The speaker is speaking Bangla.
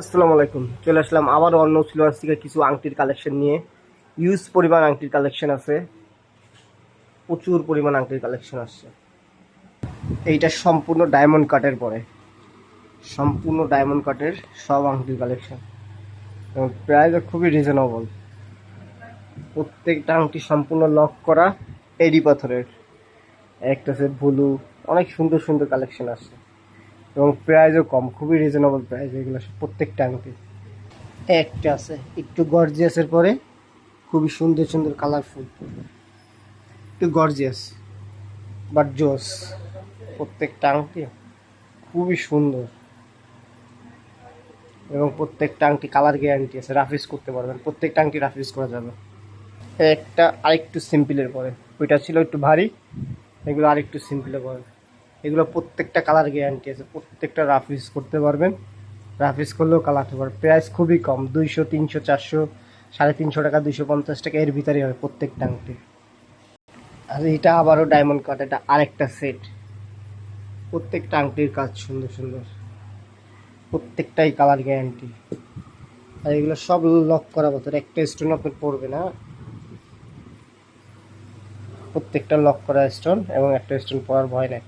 আসসালামু আলাইকুম। চলে আসলাম আবার অন্য সিলোয়ার থেকে কিছু আংটির কালেকশন নিয়ে। ইউজ পরিমাণ আংটির কালেকশন আছে। প্রচুর পরিমাণ আংটির কালেকশন আসছে। এইটা সম্পূর্ণ ডায়মন্ড কাটের পরে। সম্পূর্ণ ডায়মন্ড কাটের সব আংটির কালেকশন এবং প্রাইসও খুবই রিজনেবল প্রত্যেকটা আংটি সম্পূর্ণ লক করা এডি পাথরের। একটা সেট ব্লু অনেক সুন্দর সুন্দর কালেকশন আসছে। এবং প্রাইসও কম খুবই রিজনেবল প্রাইস এগুলো প্রত্যেকটা আংটি একটা আছে একটু গর্জিয়াসের পরে খুবই সুন্দর সুন্দর কালারফুল একটু গর্জিয়াস বাট জোস প্রত্যেকটা আংটি খুবই সুন্দর। এবং প্রত্যেকটা আংটি কালার গ্যারান্টি আছে রাফিস করতে পারবেন। প্রত্যেকটা আংটি রাফিস করা যাবে। একটা আরেকটু সিম্পলের পরে। ওইটা ছিল একটু ভারী এগুলো আরেকটু সিম্পলের পরে। এগুলো প্রত্যেকটা কালার গ্যারান্টি আছে, প্রত্যেকটা রাফ ইউজ করতে পারবেন। রাফ ইউজ করলেও কালার হতে পারবে প্রাইস খুবই কম, দুইশো, তিনশো, চারশো, সাড়ে তিনশো টাকা, দুইশো পঞ্চাশ টাকা, এর ভিতরেই হবে প্রত্যেকটা আংটি। আর এটা আবারও ডায়মন্ড কাট এটা আরেকটা সেট প্রত্যেকটা আংটির কাজ সুন্দর সুন্দর। প্রত্যেকটাই কালার গ্যারান্টি আর এগুলো সব লক করা বছর একটা স্টোন আপনার পড়বে না প্রত্যেকটা লক করা স্টোন এবং একটা স্টোন পড়ার ভয় নেই।